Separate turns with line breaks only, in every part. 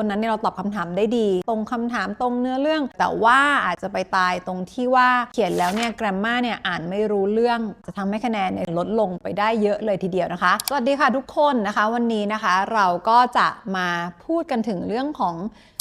วันนั้นเนี่ยเราตอบคำถามได้ดี ตรงคำถามตรงเนื้อเรื่อง แต่ว่าอาจจะไปตายตรงที่ว่าเขียนแล้วเนี่ย grammar เนี่ยอ่านไม่รู้เรื่อง จะทำให้คะแนนเนี่ยลดลงไปได้เยอะเลยทีเดียวนะคะ สวัสดีค่ะทุกคนนะคะ วันนี้นะคะเราก็จะมาพูดกันถึงเรื่องของ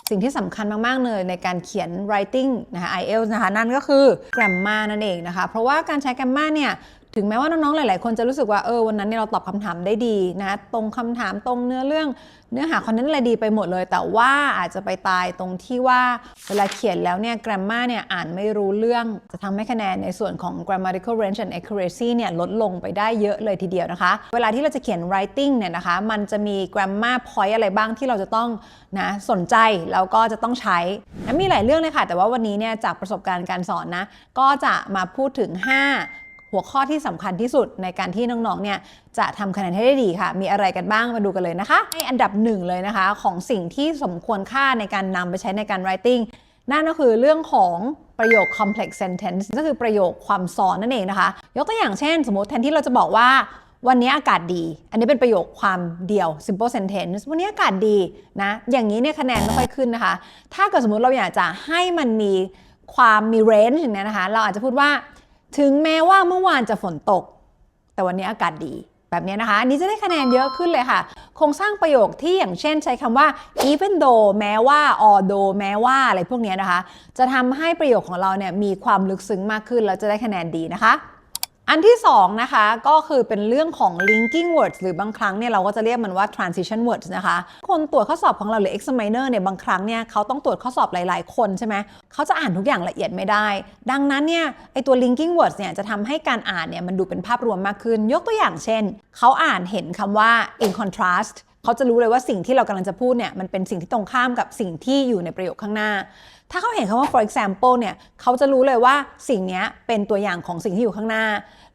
สิ่งที่สำคัญมาก ๆ เลยในการเขียน writing นะคะ IELTS นะคะ นั่นก็คือ grammar นั่นเองนะคะ เพราะว่าการใช้ grammar เนี่ย ถึงแม้ว่าน้องๆ หลาย ๆ คนจะรู้สึกว่าเออวันนั้นเนี่ยเราตอบคำถามได้ดีนะตรงคำถามตรงเนื้อเรื่องเนื้อหาคอนเทนต์อะไรดีไปหมดเลย แต่ว่าอาจจะไปตายตรงที่ว่าเวลาเขียนแล้วเนี่ย grammar เนี่ยอ่านไม่รู้เรื่อง จะทำให้คะแนนในส่วนของ grammatical range and accuracy เนี่ยลดลงไปได้เยอะเลยทีเดียวนะคะ เวลาที่เราจะเขียน writing เนี่ยนะคะมันจะมี grammar point อะไรบ้างที่เราจะต้องนะสนใจแล้วก็จะต้องใช้นะมีหลายเรื่องเลยค่ะ แต่ว่าวันนี้เนี่ยจากประสบการณ์การสอนนะก็จะมาพูดถึง 5 หัวข้อที่สำคัญที่สุดในการที่น้องๆเนี่ยจะทำคะแนนให้ได้ดีค่ะ มีอะไรกันบ้างมาดูกันเลยนะคะให้อันดับหนึ่งเลยนะคะ ของสิ่งที่สมควรค่าในการนำไปใช้ในการ writing นั่นก็คือเรื่องของประโยค complex sentence ก็คือประโยคความซ้อนนั่นเองนะคะ ยกตัวอย่างเช่น สมมติแทนที่เราจะบอกว่าวันนี้อากาศดี อันนี้เป็นประโยคความเดียว simple sentence วันนี้อากาศดีนะ อย่างนี้เนี่ยคะแนนไม่ค่อยขึ้นนะคะ ถ้าเกิดสมมติเราอยากจะให้มันมีความมี range อย่างนี้ยนะคะ เราอาจจะพูดว่า ถึงแม้ว่าเมื่อวานจะฝนตก แต่วันนี้อากาศดีแบบนี้นะคะอันนี้จะได้คะแนนเยอะขึ้นเลยค่ะ โครงสร้างประโยคที่อย่างเช่นใช้คำว่า even though แม้ว่า although แม้ว่าอะไรพวกนี้นะคะ จะทำให้ประโยคของเราเนี่ยมีความลึกซึ้งมากขึ้นแล้วจะได้คะแนนดีนะคะ อันที่2นะคะก็คือเป็นเรื่องของ linking words หรือบางครั้งเนี่ยเราก็จะเรียกมันว่า transition words นะคะ คนตรวจข้อสอบของเราหรือ examiner เนี่ยบางครั้งเนี่ยเขาต้องตรวจข้อสอบหลาย ๆ คนใช่ไหมเขาจะอ่านทุกอย่างละเอียดไม่ได้ ดังนั้นเนี่ยไอตัว linking words เนี่ยจะทำให้การอ่านเนี่ยมันดูเป็นภาพรวมมากขึ้น ยกตัวอย่างเช่น เขาอ่านเห็นคำว่า in contrast เขาจะรู้เลยว่าสิ่งที่เรากำลังจะพูดเนี่ยมันเป็นสิ่งที่ตรงข้ามกับสิ่งที่อยู่ในประโยคข้างหน้าถ้าเขาเห็นคำว่า for example เนี่ยเขาจะรู้เลยว่าสิ่งนี้เป็นตัวอย่างของสิ่งที่อยู่ข้างหน้า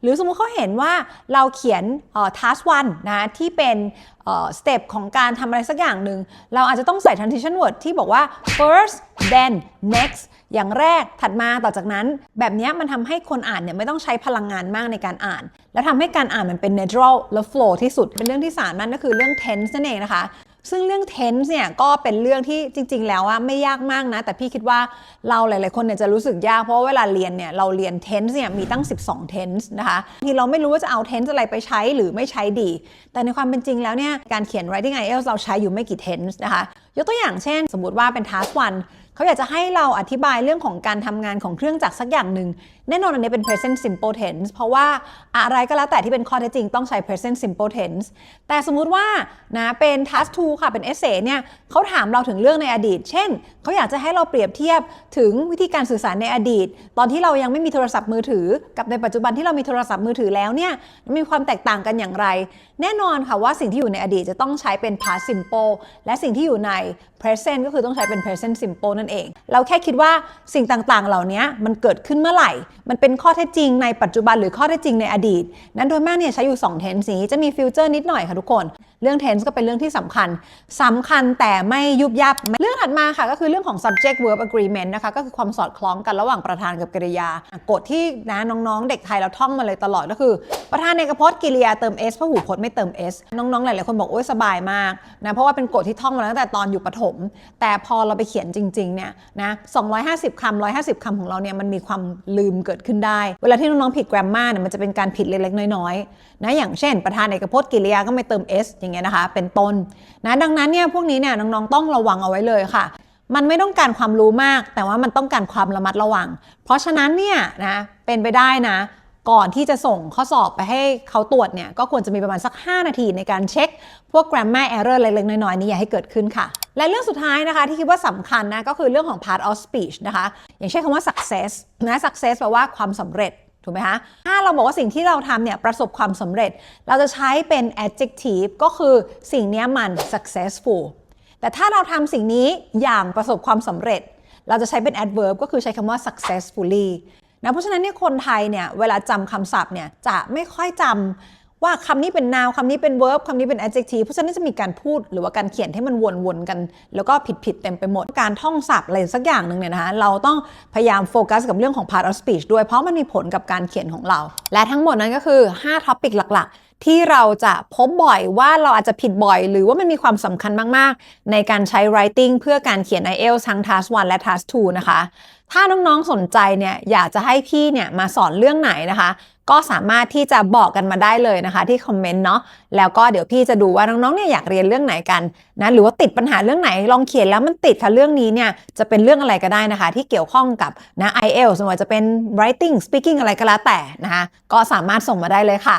หรือสมมุติเขาเห็นว่าเราเขียน task one นะที่เป็นสเต็ปของการทำอะไรสักอย่างหนึ่ง เราอาจจะต้องใส่ transition word ที่บอกว่า first then next อย่างแรกถัดมาต่อจากนั้น แบบนี้มันทำให้คนอ่านเนี่ยไม่ต้องใช้พลังงานมากในการอ่าน แล้วทำให้การอ่านมันเป็น natural และ flow ที่สุดเป็นเรื่องที่สามนั่นก็คือเรื่อง tense นั่นเองนะคะ ซึ่งเรื่อง tense เนี่ยก็เป็นเรื่องที่จริง ๆ แล้วอะไม่ยากมากนะ แต่พี่คิดว่าเราหลาย ๆ คนเนี่ยจะรู้สึกยากเพราะว่าเวลาเรียนเนี่ยเราเรียน tense เนี่ยมีตั้ง 12 tense นะคะทีเราไม่รู้ว่าจะเอา tense อะไรไปใช้หรือไม่ใช้ดี แต่ในความเป็นจริงแล้วเนี่ยการเขียน writing IELTS เราใช้อยู่ไม่กี่ tense นะคะยกตัวอย่างเช่น สมมติว่าเป็น task one เขาอยากจะให้เราอธิบายเรื่องของการทำงานของเครื่องจักรสักอย่างหนึ่ง แน่นอนอันนี้เป็น present simple tense เพราะว่าอะไรก็แล้วแต่ที่เป็นข้อเท็จจริงต้องใช้ present simple tense แต่สมมุติว่านะเป็น task 2ค่ะ เป็น essay เนี่ยเขาถามเราถึงเรื่องในอดีต เช่น เขาอยากจะให้เราเปรียบเทียบถึงวิธีการสื่อสารในอดีต ตอนที่เรายังไม่มีโทรศัพท์มือถือ กับในปัจจุบันที่เรามีโทรศัพท์มือถือแล้วเนี่ยมีความแตกต่างกันอย่างไร แน่นอนค่ะว่าสิ่งที่อยู่ในอดีตจะต้องใช้เป็น past simple และสิ่งที่อยู่ใน present ก็คือต้องใช้เป็น present simple นั่นเองเราแค่คิดว่าสิ่งต่างๆ เหล่านี้มันเกิดขึ้นเมื่อไหร่ มันเป็นข้อเท็จจริงในปัจจุบันหรือข้อเท็จจริงในอดีต นั้นโดยมากเนี่ยใช้อยู่2 tense นี้จะมี future นิดหน่อยค่ะทุกคน เรื่อง tense ก็เป็นเรื่องที่สำคัญสำคัญแต่ไม่ยุบยับ เรื่องถัดมาค่ะก็คือเรื่องของ subject verb agreement นะคะ ก็คือความสอดคล้องกันระหว่างประธานกับกริยากฎที่นะน้องๆ เด็กไทยเราท่องมาเลยตลอดก็คือ ประธานเอกพจน์กริยาเติม s พหูพจน์ไม่เติม s น้องๆ หลายๆคนบอกโอ้ยสบายมากนะเพราะว่าเป็นกฎที่ท่องมาตั้งแต่ตอนอยู่ประถม แต่พอเราไปเขียนจริงๆเนี่ยนะ250คำ150คำของเราเนี่ยมันมีความลืมเกิดขึ้นได้ เวลาที่น้องๆผิด grammar เนี่ยมันจะเป็นการผิดเล็กๆน้อยๆนะอย่างเช่น ประธานเอกพจน์กริยาก็ไม่เติม s อย่างเงี้ยนะคะ เป็นต้นนะดังนั้นเนี่ยพวกนี้เนี่ยน้องๆต้องระวังเอาไว้เลยค่ะ มันไม่ต้องการความรู้มาก แต่ว่ามันต้องการความระมัดระวัง เพราะฉะนั้นเนี่ยนะเป็นไปได้นะ ก่อนที่จะส่งข้อสอบไปให้เขาตรวจเนี่ยก็ควรจะมีประมาณสัก 5 นาทีในการเช็ค พวก grammar error เล็กๆน้อยๆนี้อย่าให้เกิดขึ้นค่ะและเรื่องสุดท้ายนะคะที่คิดว่าสำคัญนะก็คือเรื่องของ part of speech นะคะ อย่างเช่นคำว่า success นะ success แปลว่าความสำเร็จ ถูกไหมคะถ้าเราบอกว่าสิ่งที่เราทำเนี่ยประสบความสำเร็จ เราจะใช้เป็น adjective ก็คือสิ่งนี้มัน successful แต่ถ้าเราทำสิ่งนี้อย่างประสบความสำเร็จ เราจะใช้เป็น adverb ก็คือใช้คำว่า successfully นะเพราะฉะนั้นเนี่ยคนไทยเนี่ยเวลาจำคำศัพท์เนี่ยจะไม่ค่อยจำ ว่าคำนี้เป็น noun คำนี้เป็น verb คำนี้เป็น adjective เพราะฉะนั้นจะมีการพูดหรือว่าการเขียนให้มันวนๆกัน แล้วก็ผิดๆเต็มไปหมด การท่องศัพท์อะไรสักอย่างหนึ่งเนี่ยนะคะเราต้องพยายามโฟกัสกับเรื่องของ part of speech ด้วยเพราะมันมีผลกับการเขียนของเรา และทั้งหมดนั้นก็คือ5ท็อปิกหลักๆ ที่เราจะพบบ่อยว่าเราอาจจะผิดบ่อย หรือว่ามันมีความสำคัญมากๆ ในการใช้ writing เพื่อการเขียน IELTS ทั้ง task 1 และ task 2 นะคะถ้าน้องๆ สนใจเนี่ยอยากจะให้พี่เนี่ยมาสอนเรื่องไหนนะคะ ก็สามารถที่จะบอกกันมาได้เลยนะคะ ที่คอมเมนต์เนาะแล้วก็เดี๋ยวพี่จะดูว่าน้องๆเนี่ยอยากเรียนเรื่องไหนกันนะหรือว่าติดปัญหาเรื่องไหนลองเขียนแล้วมันติดค่ะเรื่องนี้เนี่ยจะเป็นเรื่องอะไรก็ได้นะคะ ที่เกี่ยวข้องกับนะ IELTS ไม่ว่าจะเป็น writing speaking อะไรก็แล้วแต่นะคะก็สามารถส่งมาได้เลยค่ะ